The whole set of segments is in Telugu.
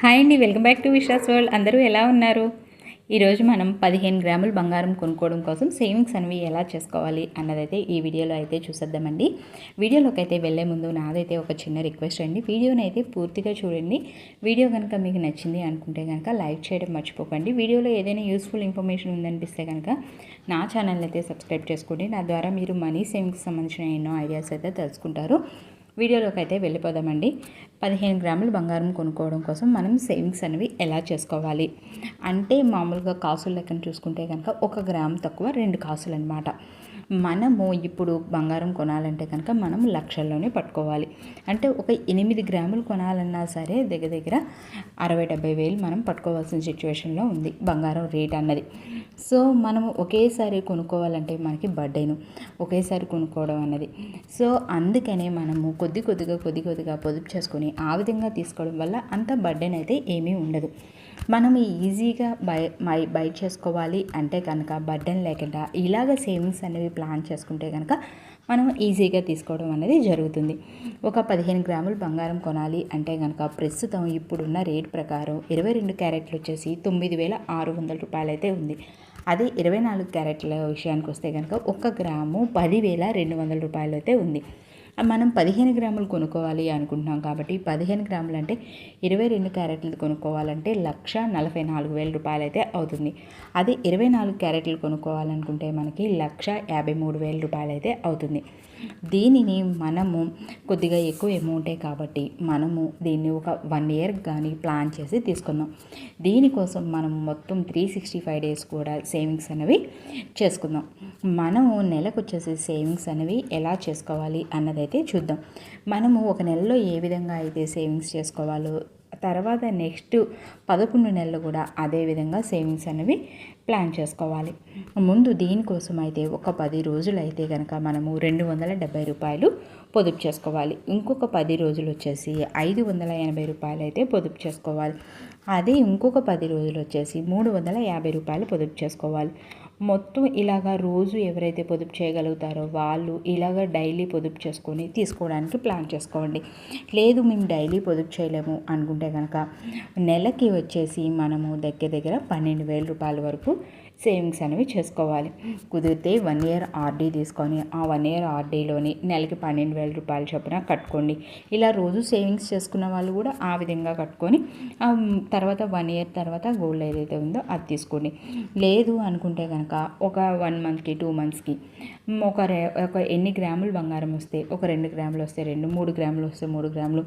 హాయ్ అండి welcome back to Vishwas world. అందరూ ఎలా ఉన్నారు? ఈరోజు మనం పదిహేను గ్రాములు బంగారం కొనుక్కోవడం కోసం సేవింగ్స్ అనేవి ఎలా చేసుకోవాలి అన్నదైతే ఈ వీడియోలో అయితే చూసేద్దామండి. వీడియోలోకి అయితే వెళ్ళే ముందు నాదైతే ఒక చిన్న రిక్వెస్ట్ అండి. వీడియోని అయితే పూర్తిగా చూడండి. వీడియో కనుక మీకు నచ్చింది అనుకుంటే కనుక లైక్ చేయడం మర్చిపోకండి. వీడియోలో ఏదైనా యూస్ఫుల్ ఇన్ఫర్మేషన్ ఉందనిపిస్తే కనుక నా ఛానల్ అయితే సబ్స్క్రైబ్ చేసుకోండి. నా ద్వారా మీరు మనీ సేవింగ్స్ సంబంధించిన ఎన్నో ఐడియాస్ అయితే తెలుసుకుంటారు. వీడియోలోకి అయితే వెళ్ళిపోదామండి. పదిహేను గ్రాములు బంగారం కొనుక్కోవడం కోసం మనం సేవింగ్స్ అనేవి ఎలా చేసుకోవాలి? అంటే మామూలుగా కాసులు లెక్కన చూసుకుంటే కనుక ఒక గ్రామ్ తక్కువ రెండు కాసులు అనమాట మనము ఇప్పుడు బంగారం కొనాలంటే కనుక మనం లక్షల్లోనే పట్టుకోవాలి. అంటే ఒక ఎనిమిది గ్రాములు కొనాలన్నా సరే దగ్గర దగ్గర అరవై డెబ్బై వేలు మనం పట్టుకోవాల్సిన సిచ్యువేషన్లో ఉంది బంగారం రేట్ అన్నది. సో మనము ఒకేసారి కొనుక్కోవాలంటే మనకి బర్త్డేను ఒకేసారి కొనుక్కోవడం అన్నది. సో అందుకనే మనము కొద్ది కొద్దిగా కొద్ది కొద్దిగా పొదుపు చేసుకొని ఆ విధంగా తీసుకోవడం వల్ల అంత బర్త్డేనైతే అయితే ఏమీ ఉండదు. మనం ఈజీగా బై మై బై చేసుకోవాలి అంటే కనుక బర్డెన్ లేకుండా ఇలాగ సేవింగ్స్ అనేవి ప్లాన్ చేసుకుంటే కనుక మనం ఈజీగా తీసుకోవడం అనేది జరుగుతుంది. ఒక పదిహేను గ్రాములు బంగారం కొనాలి అంటే కనుక ప్రస్తుతం ఇప్పుడున్న రేట్ ప్రకారం ఇరవై రెండు క్యారెట్లు వచ్చేసి తొమ్మిది వేల ఆరు వందల రూపాయలు అయితే ఉంది. అదే ఇరవై నాలుగు క్యారెట్ల విషయానికి వస్తే కనుక ఒక గ్రాము పదివేల రెండు వందల రూపాయలు అయితే ఉంది. మనం పదిహేను గ్రాములు కొనుక్కోవాలి అనుకుంటున్నాం కాబట్టి పదిహేను గ్రాములు అంటే ఇరవై రెండు క్యారెట్లు కొనుక్కోవాలంటే లక్ష నలభై నాలుగు వేల రూపాయలు అయితే అవుతుంది. అదే ఇరవై నాలుగు క్యారెట్లు కొనుక్కోవాలనుకుంటే మనకి లక్ష యాభై మూడు వేల రూపాయలు అయితే అవుతుంది. దీనిని మనము కొద్దిగా ఎక్కువ అమౌంటే కాబట్టి మనము దీన్ని ఒక వన్ ఇయర్ కానీ ప్లాన్ చేసి తీసుకుందాం. దీనికోసం మనం మొత్తం త్రీ సిక్స్టీ ఫైవ్ డేస్ కూడా సేవింగ్స్ అనేవి చేసుకుందాం. మనము నెలకు వచ్చేసి సేవింగ్స్ అనేవి ఎలా చేసుకోవాలి అన్నదైతే అయితే చూద్దాం. మనము ఒక నెలలో ఏ విధంగా అయితే సేవింగ్స్ చేసుకోవాలో తర్వాత నెక్స్ట్ పదకొండు నెలలు కూడా అదే విధంగా సేవింగ్స్ అనేవి ప్లాన్ చేసుకోవాలి. ముందు దీనికోసం అయితే ఒక పది రోజులు అయితే కనుక మనము రెండు వందల డెబ్బై రూపాయలు పొదుపు చేసుకోవాలి. ఇంకొక పది రోజులు వచ్చేసి ఐదు వందల ఎనభై రూపాయలు అయితే పొదుపు చేసుకోవాలి. అదే ఇంకొక పది రోజులు వచ్చేసి మూడు వందల యాభై రూపాయలు పొదుపు చేసుకోవాలి. మొత్తం ఇలాగా రోజు ఎవరైతే పొదుపు చేయగలుగుతారో వాళ్ళు ఇలాగ డైలీ పొదుపు చేసుకొని తీసుకోవడానికి ప్లాన్ చేసుకోండి. లేదు మేము డైలీ పొదుపు చేయలేము అనుకుంటే కనుక నెలకి వచ్చేసి మనము దగ్గర దగ్గర పన్నెండు వేల రూపాయల వరకు సేవింగ్స్ అనేవి చేసుకోవాలి. కుదిరితే వన్ ఇయర్ ఆర్డీ తీసుకొని ఆ వన్ ఇయర్ ఆర్డీలోని నెలకి పన్నెండు వేల రూపాయల చొప్పున కట్టుకోండి. ఇలా రోజు సేవింగ్స్ చేసుకున్న వాళ్ళు కూడా ఆ విధంగా కట్టుకొని తర్వాత వన్ ఇయర్ తర్వాత గోల్డ్ ఏదైతే ఉందో అది తీసుకోండి. లేదు అనుకుంటే కనుక ఒక వన్ మంత్కి టూ మంత్స్కి ఒక రే ఒక ఎన్ని గ్రాములు బంగారం వస్తే ఒక రెండు గ్రాములు వస్తే రెండు మూడు గ్రాములు వస్తే మూడు గ్రాములు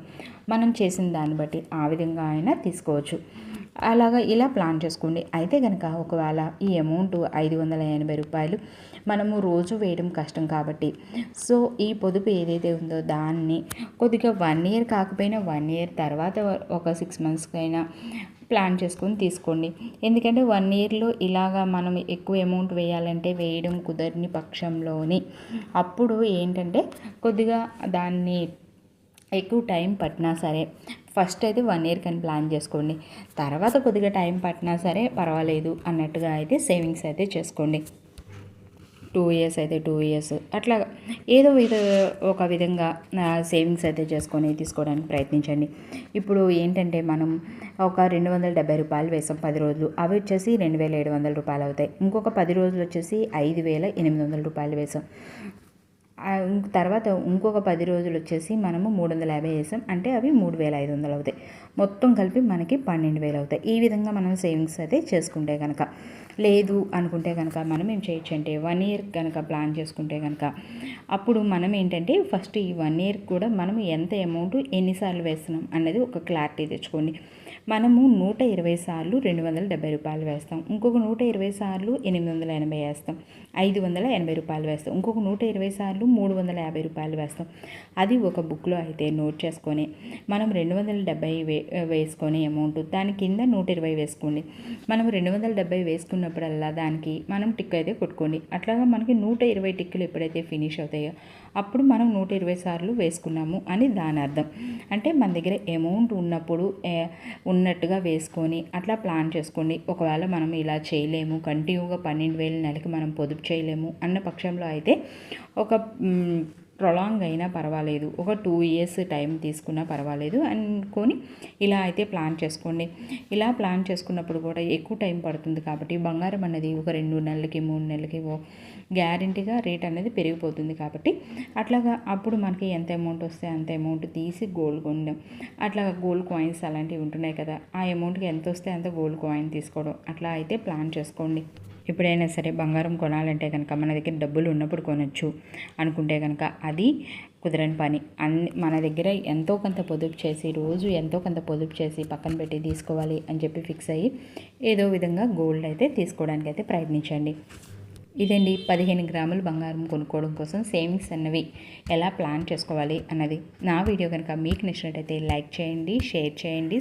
మనం చేసిన దాన్ని బట్టి ఆ విధంగా అయినా తీసుకోవచ్చు. అలాగా ఇలా ప్లాన్ చేసుకోండి. అయితే కనుక ఒకవేళ ఈ అమౌంట్ ఐదు వందల ఎనభై రూపాయలు మనము రోజు వేయడం కష్టం కాబట్టి సో ఈ పొదుపు ఏదైతే ఉందో దాన్ని కొద్దిగా వన్ ఇయర్ కాకపోయినా వన్ ఇయర్ తర్వాత ఒక సిక్స్ మంత్స్కైనా ప్లాన్ చేసుకొని తీసుకోండి. ఎందుకంటే వన్ ఇయర్లో ఇలాగా మనం ఎక్కువ అమౌంట్ వేయాలంటే వేయడం కుదరని పక్షంలోని అప్పుడు ఏంటంటే కొద్దిగా దాన్ని ఎక్కువ టైం పట్టినా సరే ఫస్ట్ అయితే వన్ ఇయర్ కానీ ప్లాన్ చేసుకోండి. తర్వాత కొద్దిగా టైం పట్టినా సరే పర్వాలేదు అన్నట్టుగా అయితే సేవింగ్స్ అయితే చేసుకోండి. టూ ఇయర్స్ అయితే టూ ఇయర్స్ అట్లా ఏదో విధ ఒక విధంగా సేవింగ్స్ అయితే చేసుకొని తీసుకోవడానికి ప్రయత్నించండి. ఇప్పుడు ఏంటంటే మనం ఒక రెండు వందల డెబ్బై రూపాయలు వేసాం పది రోజులు అవి వచ్చేసి రెండు వేల ఏడు వందల రూపాయలు అవుతాయి. ఇంకొక పది రోజులు వచ్చేసి ఐదు వేల ఎనిమిది వందల రూపాయలు వేసాం. తర్వాత ఇంకొక పది రోజులు వచ్చేసి మనము మూడు వందల యాభై వేసాం. అంటే అవి మూడు వేల ఐదు వందలు అవుతాయి. మొత్తం కలిపి మనకి పన్నెండు వేలు అవుతాయి. ఈ విధంగా మనం సేవింగ్స్ అయితే చేసుకుంటే కనుక లేదు అనుకుంటే కనుక మనం ఏం చేయొచ్చు అంటే వన్ ఇయర్ కనుక ప్లాన్ చేసుకుంటే కనుక అప్పుడు మనం ఏంటంటే ఫస్ట్ ఈ వన్ ఇయర్ కూడా మనం ఎంత అమౌంట్ ఎన్నిసార్లు వేస్తున్నాం అనేది ఒక క్లారిటీ తెచ్చుకోండి. మనము నూట ఇరవై సార్లు రెండు వందల డెబ్బై రూపాయలు వేస్తాం. ఇంకొక నూట ఇరవై సార్లు ఎనిమిది వందల ఎనభై వేస్తాం. ఐదు వందల ఎనభై రూపాయలు వేస్తాం. ఇంకొక నూట ఇరవై సార్లు మూడు వందల యాభై రూపాయలు వేస్తాం. అది ఒక బుక్లో అయితే నోట్ చేసుకొని మనం రెండు వందల డెబ్బై వే వేసుకొని అమౌంట్ దాని కింద నూట ఇరవై వేసుకోండి. మనం రెండు వందల డెబ్బై వేసుకున్నప్పుడల్లా దానికి మనం టిక్ అయితే కొట్టుకోండి. అట్లాగా మనకి నూట ఇరవై టిక్కులు ఎప్పుడైతే ఫినిష్ అవుతాయో అప్పుడు మనం నూట ఇరవై సార్లు వేసుకున్నాము అని దాని అర్థం. అంటే మన దగ్గర అమౌంట్ ఉన్నప్పుడు ఉన్నట్టుగా వేసుకొని అట్లా ప్లాన్ చేసుకోండి. ఒకవేళ మనం ఇలా చేయలేము కంటిన్యూగా పన్నెండు వేల నెలకి మనం పొదుపు చేయలేము అన్న పక్షంలో అయితే ఒక ప్రొలాంగ్ అయినా పర్వాలేదు. ఒక టూ ఇయర్స్ టైం తీసుకున్నా పర్వాలేదు అనుకొని ఇలా అయితే ప్లాన్ చేసుకోండి. ఇలా ప్లాన్ చేసుకున్నప్పుడు కూడా ఎక్కువ టైం పడుతుంది కాబట్టి బంగారం అనేది ఒక రెండు నెలలకి మూడు నెలలకి ఓ గ్యారంటీగా రేట్ అనేది పెరిగిపోతుంది కాబట్టి అట్లాగా అప్పుడు మనకి ఎంత అమౌంట్ వస్తే అంత అమౌంట్ తీసి గోల్డ్ కొనడం. అట్లా గోల్డ్ కాయిన్స్ అలాంటివి ఉంటున్నాయి కదా ఆ అమౌంట్కి ఎంత వస్తే అంత గోల్డ్ కాయిన్ తీసుకోవడం. అట్లా అయితే ప్లాన్ చేసుకోండి. ఎప్పుడైనా సరే బంగారం కొనాలంటే కనుక మన దగ్గర డబ్బులు ఉన్నప్పుడు కొనొచ్చు అనుకుంటే కనుక అది కుదరని పని. అన్ని మన దగ్గర ఎంతో కొంత పొదుపు చేసి రోజు ఎంతో కొంత పొదుపు చేసి పక్కన పెట్టి తీసుకోవాలి అని చెప్పి ఫిక్స్ అయ్యి ఏదో విధంగా గోల్డ్ అయితే తీసుకోవడానికి అయితే ప్రయత్నించండి. ఇదండి పదిహేను గ్రాములు బంగారం కొనుక్కోవడం కోసం సేవింగ్స్ అన్నవి ఎలా ప్లాన్ చేసుకోవాలి అన్నది. నా వీడియో కనుక మీకు నచ్చినట్టయితే లైక్ చేయండి షేర్ చేయండి